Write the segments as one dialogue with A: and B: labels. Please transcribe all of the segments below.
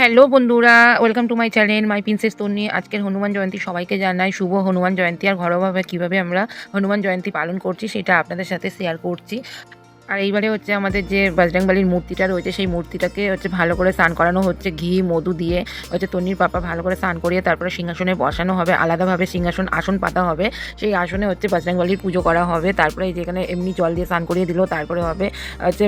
A: Hello বন্ধুরা welcome to my channel my princess Tonni আজকের হনুমান জয়ন্তী সবাইকে জানাই শুভ হনুমান জয়ন্তী। আর ঘরোয়াভাবে কীভাবে আমরা হনুমান জয়ন্তী পালন করছি, সেটা আপনাদের সাথে শেয়ার করছি। আর এইবারে হচ্ছে আমাদের যে বজরংবলির মূর্তিটা রয়েছে, সেই মূর্তিটাকে হচ্ছে ভালো করে স্নান করানো হচ্ছে, ঘি, মধু দিয়ে হচ্ছে তন্নির পাপা ভালো করে স্নান করিয়ে তারপরে সিংহাসনে বসানো হবে, আলাদাভাবে সিংহাসন আসন পাতা হবে, সেই আসনে হচ্ছে বজরংবলির পুজো করা হবে, তারপরে যেখানে এমনি জল দিয়ে স্নান করিয়ে দিল, তারপরে হবে হচ্ছে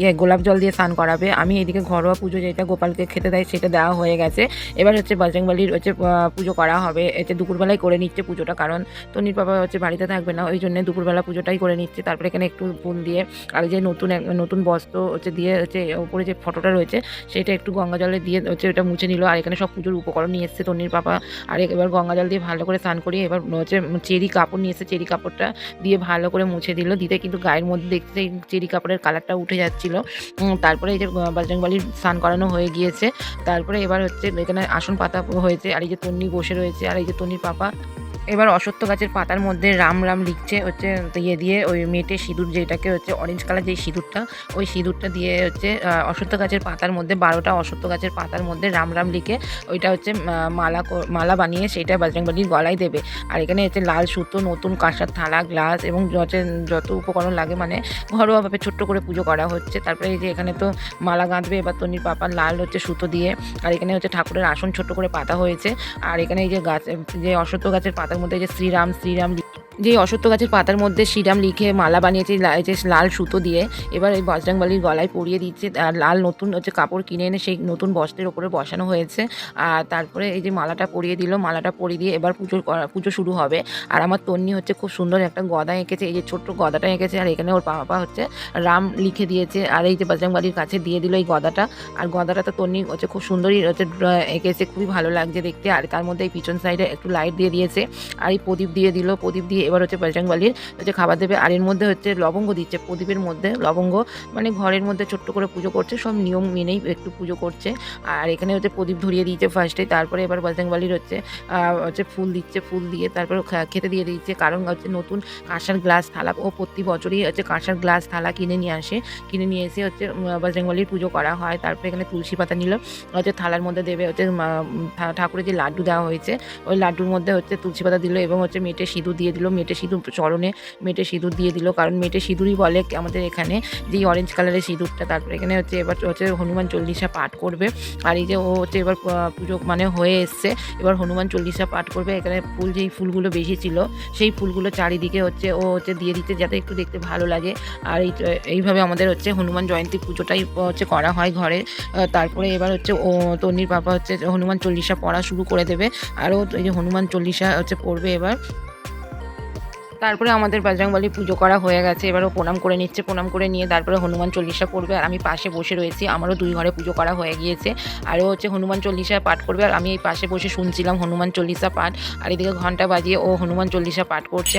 A: ইয়ে গোলাপ জল দিয়ে স্নান করাবে, আমি এদিকে ঘরোয়া পুজো যেটা গোপালকে খেতে দেয় সেটা দেওয়া হয়ে গেছে, এবার হচ্ছে বজরংবলির হচ্ছে পুজো করা হবে হচ্ছে দুপুরবেলায় করে নিচ্ছে পুজোটা, কারণ তন্নির পাপা হচ্ছে বাড়িতে থাকবে না, ওই জন্য দুপুরবেলা পুজোটাই করে নিচ্ছে, তারপরে এখানে একটু ফুল দিয়ে আর যে নতুন এক- নতুন বস্ত্র হচ্ছে দিয়ে হচ্ছে উপরে যে ফটোটা রয়েছে, সেটা একটু গঙ্গা জলে দিয়ে হচ্ছে ওটা মুছে নিল। আর এখানে সব পুজোর উপকরণ নিয়ে এসছে তন্নির পাপা। আর এবার গঙ্গা জল দিয়ে ভালো করে স্নান করিয়ে এবার হচ্ছে চেরি কাপড় নিয়ে এসছে। চেরি কাপড়টা দিয়ে ভালো করে মুছে দিল। দিতে কিন্তু গায়ের মধ্যে দেখতে চেরি কাপড়ের কালারটা উঠে যাচ্ছিল। তারপরে এই যে বাজরংবালির স্নান করানো হয়ে গিয়েছে। তারপরে এবার হচ্ছে এখানে আসন পাতা হয়েছে। আর এই যে তন্নি বসে রয়েছে। আর এই যে তন্নির পাপা এবার অসত্য গাছের পাতার মধ্যে রাম রাম লিখছে হচ্ছে ইয়ে দিয়ে ওই মেটে সিঁদুর যেটাকে হচ্ছে অরেঞ্জ কালার যে সিঁদুরটা, ওই সিঁদুরটা দিয়ে হচ্ছে অসত্য গাছের পাতার মধ্যে বারোটা অসত্য গাছের পাতার মধ্যে রাম রাম লিখে ওইটা হচ্ছে মালা মালা বানিয়ে সেটা বাজরংবালির গলায় দেবে। আর এখানে হচ্ছে লাল সুতো, নতুন কাঁসার থালা, গ্লাস এবং হচ্ছে যত উপকরণ লাগে মানে ঘরোয়াভাবে ছোট্ট করে পুজো করা হচ্ছে। তারপরে এই যে এখানে তো মালা গাঁথবে এবার তনির পাপা লাল হচ্ছে সুতো দিয়ে, আর এখানে হচ্ছে ঠাকুরের আসন ছোট্ট করে পাতা হয়েছে। আর এখানে এই যে গাছ, যে অশ্বত্থ গাছের পাতার মধ্যে যে শ্রীরাম শ্রীরাম লি- যে অশ্বত্থ গাছের পাতার মধ্যে শ্রীরাম লিখে মালা বানিয়েছে লাল সুতো দিয়ে। এবার এই বজরংবলির গলায় পরিয়ে দিচ্ছে, আর লাল নতুন হচ্ছে কাপড় কিনে এনে সেই নতুন বস্ত্রের ওপরে বসানো হয়েছে। আর তারপরে এই যে মালাটা পরিয়ে দিল, মালাটা পরিয়ে দিয়ে এবার পুজো করা- পুজো শুরু হবে। আর আমার তন্নি হচ্ছে খুব সুন্দর একটা গদা এঁকেছে, এই যে ছোট্ট গদাটা এঁকেছে, আর এখানে ওর বাবা হচ্ছে রাম লিখে দিয়েছে, আর এই যে বজরংবলির কাছে দিয়ে দিল এই গদাটা। আর গদাটা তো তন্নি হচ্ছে খুব সুন্দরই হচ্ছে এঁকেছে, খুবই ভালো লাগছে দেখতে। আর তার মধ্যে এই পিছন সাইডে একটু লাইট দিয়ে দিয়েছে, আর এই প্রদীপ দিয়ে দিল, প্রদীপ দিয়ে এবার হচ্ছে বজরংবলির হচ্ছে খাবার দেবে আর এর মধ্যে হচ্ছে লবঙ্গ দিচ্ছে, প্রদীপের মধ্যে লবঙ্গ। মানে ঘরের মধ্যে ছোট্ট করে পুজো করছে, সব নিয়ম মেনেই একটু পুজো করছে। আর এখানে হচ্ছে প্রদীপ ধরিয়ে দিয়েছে ফার্স্টে তারপরে এবার বজরংবলির হচ্ছে হচ্ছে ফুল দিচ্ছে, ফুল দিয়ে তারপরে খেতে দিয়ে দিচ্ছে কারণ হচ্ছে নতুন কাঁসার গ্লাস থালা, ও প্রতি বছরই হচ্ছে কাঁসার গ্লাস থালা কিনে নিয়ে আসে। কিনে নিয়ে এসে হচ্ছে বজরংবলির পুজো করা হয়। তারপরে এখানে তুলসী পাতা নিল, হচ্ছে থালার মধ্যে দেবে হচ্ছে ঠাকুরের যে লাড্ডু দেওয়া হয়েছে, ওই লাড্ডুর মধ্যে হচ্ছে তুলসী পাতা দিল এবং হচ্ছে মেটে সিঁদুর দিয়ে দিল। মেটে সিঁদুর চরণে মেটে সিঁদুর দিয়ে দিল। কারণ মেটে সিঁদুরই বলে আমাদের এখানে যেই অরেঞ্জ কালারের সিঁদুরটা। তারপরে এখানে হচ্ছে এবার হচ্ছে হনুমান চল্লিশা পাঠ করবে। আর এই যে ও হচ্ছে এবার পুজো মানে হয়ে এসছে। এবার হনুমান চল্লিশা পাঠ করবে। এখানে ফুল যেই ফুলগুলো বেশি ছিল, সেই ফুলগুলো চারিদিকে হচ্ছে ও হচ্ছে দিয়ে দিতে যাতে একটু দেখতে ভালো লাগে। আর এই, এইভাবে আমাদের হচ্ছে হনুমান জয়ন্তী পুজোটাই হচ্ছে করা হয় ঘরে। তারপরে এবার হচ্ছে ও তন্নির পাপা হচ্ছে হনুমান চল্লিশা পড়া শুরু করে দেবে। আরও এই যে হনুমান চল্লিশা হচ্ছে পড়বে এবার। তারপরে আমাদের বজরংবলী পুজো করা হয়ে গেছে। এবারও প্রণাম করে নিচ্ছে, প্রণাম করে নিয়ে তারপরে হনুমান চল্লিশা পড়বে আর আমি পাশে বসে রয়েছি। আমারও দুই ঘরে পুজো করা হয়ে গিয়েছে। আরও হচ্ছে হনুমান চল্লিশা পাঠ করবে আর আমি এই পাশে বসে শুনছিলাম হনুমান চল্লিশা পাঠ। আর এদিকে ঘণ্টা বাজিয়ে ও হনুমান চল্লিশা পাঠ করছে।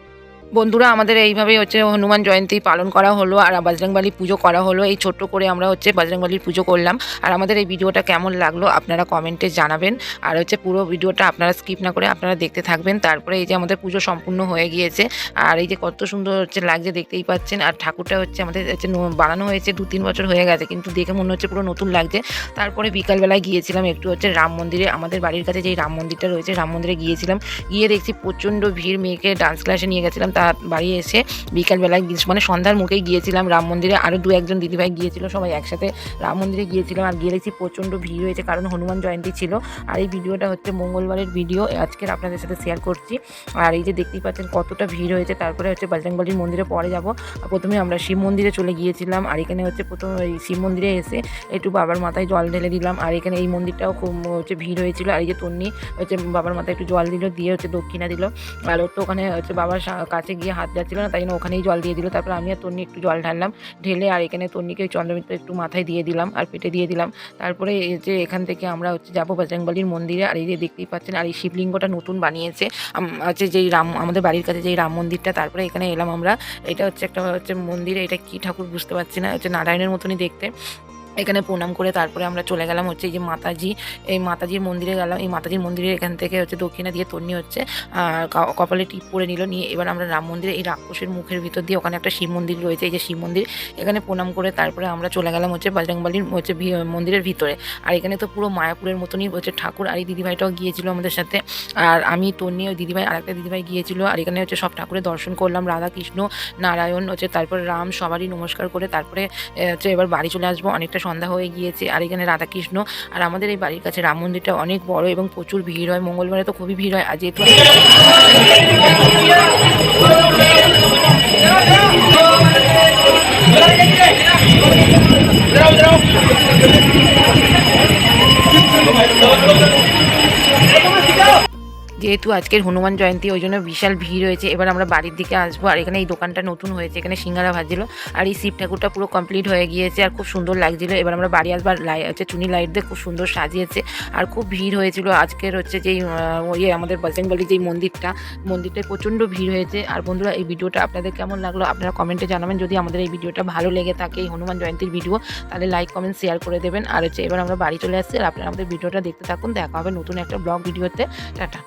A: বন্ধুরা, আমাদের এইভাবেই হচ্ছে হনুমান জয়ন্তী পালন করা হলো আর বজরংবলী পুজো করা হলো। এই ছোট্ট করে আমরা হচ্ছে বজরংবলীর পুজো করলাম। আর আমাদের এই ভিডিওটা কেমন লাগল আপনারা কমেন্টে জানাবেন। আর হচ্ছে পুরো ভিডিওটা আপনারা স্কিপ না করে আপনারা দেখতে থাকবেন। তারপরে এই যে আমাদের পুজো সম্পূর্ণ হয়ে গিয়েছে। আর এই যে কত সুন্দর হচ্ছে লাগছে দেখতেই পাচ্ছেন। আর ঠাকুরটা হচ্ছে আমাদের হচ্ছে বানানো হয়েছে দু তিন বছর হয়ে গেছে, কিন্তু দেখে মনে হচ্ছে পুরো নতুন লাগছে। তারপরে বিকালবেলায় গিয়েছিলাম একটু হচ্ছে রাম মন্দিরে। আমাদের বাড়ির কাছে যেই রাম মন্দিরটা রয়েছে, রাম মন্দিরে গিয়েছিলাম। গিয়ে দেখছি প্রচণ্ড ভিড়, মেয়েকে ডান্স ক্লাসে নিয়ে গেছিলাম। তা বাড়ি এসে বিকালবেলায় মানে সন্ধ্যার মুখেই গিয়েছিলাম রাম মন্দিরে। আরও দু একজন দিদিভাই গিয়েছিল, সবাই একসাথে রাম মন্দিরে গিয়েছিলাম আর গিয়ে দেখছি প্রচণ্ড ভিড় হয়েছে, কারণ হনুমান জয়ন্তী ছিল। আর এই ভিডিওটা হচ্ছে মঙ্গলবারের ভিডিও আজকের আপনাদের সাথে শেয়ার করছি। আর এই যে দেখতেই পাচ্ছেন কতটা ভিড় হয়েছে, তারপরে হচ্ছে বজরংবলির মন্দিরে পরে যাব। প্রথমে আমরা শিব মন্দিরে চলে গিয়েছিলাম, আর এখানে হচ্ছে প্রথম ওই শিব মন্দিরে এসে একটু বাবার মাথায় জল ঢেলে দিলাম। আর এখানে এই মন্দিরটাও খুব হচ্ছে ভিড় হয়েছিল। আর এই যে তন্নি হচ্ছে বাবার মাথায় একটু জল দিল, দিয়ে হচ্ছে দক্ষিণা দিল। আর ওর তো ওখানে হচ্ছে বাবার সা- কাছে গিয়ে হাত যাচ্ছিল না, তাই জন্য ওখানেই জল দিয়ে দিল। তারপর আমি আর তন্নি একটু জল ঢাললাম, ঢেলে আর এখানে তন্নিকে চন্দ্রমিত্র একটু মাথায় দিয়ে দিলাম আর পেটে দিয়ে দিলাম। তারপরে যে এখান থেকে আমরা হচ্ছে যাব বজরংবলির মন্দিরে আর এই যে দেখতেই পাচ্ছেন, আর এই শিবলিঙ্গটা নতুন বানিয়েছে। আছে যেই রাম, আমাদের বাড়ির কাছে যেই রাম মন্দিরটা, তারপরে এখানে এলাম আমরা। এটা হচ্ছে একটা হচ্ছে মন্দিরে, এটা কি ঠাকুর বুঝতে পারছি না, হচ্ছে নারায়ণের মতনই দেখতে। এখানে প্রণাম করে তারপরে আমরা চলে গেলাম হচ্ছে এই যে মাতাজি, এই মাতাজির মন্দিরে গেলাম। এই মাতাজির মন্দিরে এখান থেকে হচ্ছে দক্ষিণা দিয়ে তন্নি হচ্ছে কপালে টিপ পরে নিল। নিয়ে এবার আমরা রাম মন্দিরে এই রাক্ষসের মুখের ভিতর দিয়ে ওখানে একটা শিব মন্দির রয়েছে। এই যে শিব মন্দির, এখানে প্রণাম করে তারপরে আমরা চলে গেলাম হচ্ছে বজরংবলির হচ্ছে মন্দিরের ভিতরে। আর এখানে তো পুরো মায়াপুরের মতনই হচ্ছে ঠাকুর আর এই দিদিভাইটাও গিয়েছিল আমাদের সাথে। আর আমি, তন্নি ওই দিদিভাই, আরেকটা দিদিভাই গিয়েছিল। আর এখানে হচ্ছে সব ঠাকুরের দর্শন করলাম। রাধা কৃষ্ণ নারায়ণ, হচ্ছে তারপরে রাম সবারই নমস্কার করে তারপরে হচ্ছে এবার বাড়ি চলে আসব। অনেকটা সন্ধ্যা হয়ে গিয়েছে আর এখানে রাধাকৃষ্ণ আর আমাদের এই বাড়ির কাছে রাম মন্দিরটা অনেক বড় এবং প্রচুর ভিড় হয় মঙ্গলবারে তো খুবই ভিড় হয় আর যেহেতু যেহেতু আজকের হনুমান জয়ন্তী, ওই জন্য বিশাল ভিড় হয়েছে। এবার আমরা বাড়ির দিকে আসব। আর এখানে এই দোকানটা নতুন হয়েছে, এখানে সিঙ্গারা ভাজছিল। আর এই শিব ঠাকুরটা পুরো কমপ্লিট হয়ে গিয়েছে আর খুব সুন্দর লাগছিল। এবার আমরা বাড়ি আসবার লাই হচ্ছে চুনি লাইট দিয়ে খুব সুন্দর সাজিয়েছে। আর খুব ভিড় হয়েছিল আজকের হচ্ছে যেই ইয়ে আমাদের বজরংবলী যেই মন্দিরটা, মন্দিরটায় প্রচণ্ড ভিড় হয়েছে। আর বন্ধুরা, এই ভিডিওটা আপনাদের কেমন লাগল আপনারা কমেন্টে জানাবেন। যদি আমাদের এই ভিডিওটা ভালো লেগে থাকে, এই হনুমান জয়ন্তীর ভিডিও, তাহলে লাইক কমেন্ট শেয়ার করে দেবেন। আর হচ্ছে এবার আমরা বাড়ি চলে আসছি। আর আপনারা আমাদের ভিডিওটা দেখতে থাকুন। দেখা হবে নতুন একটা ব্লগ ভিডিওতে। টাটা।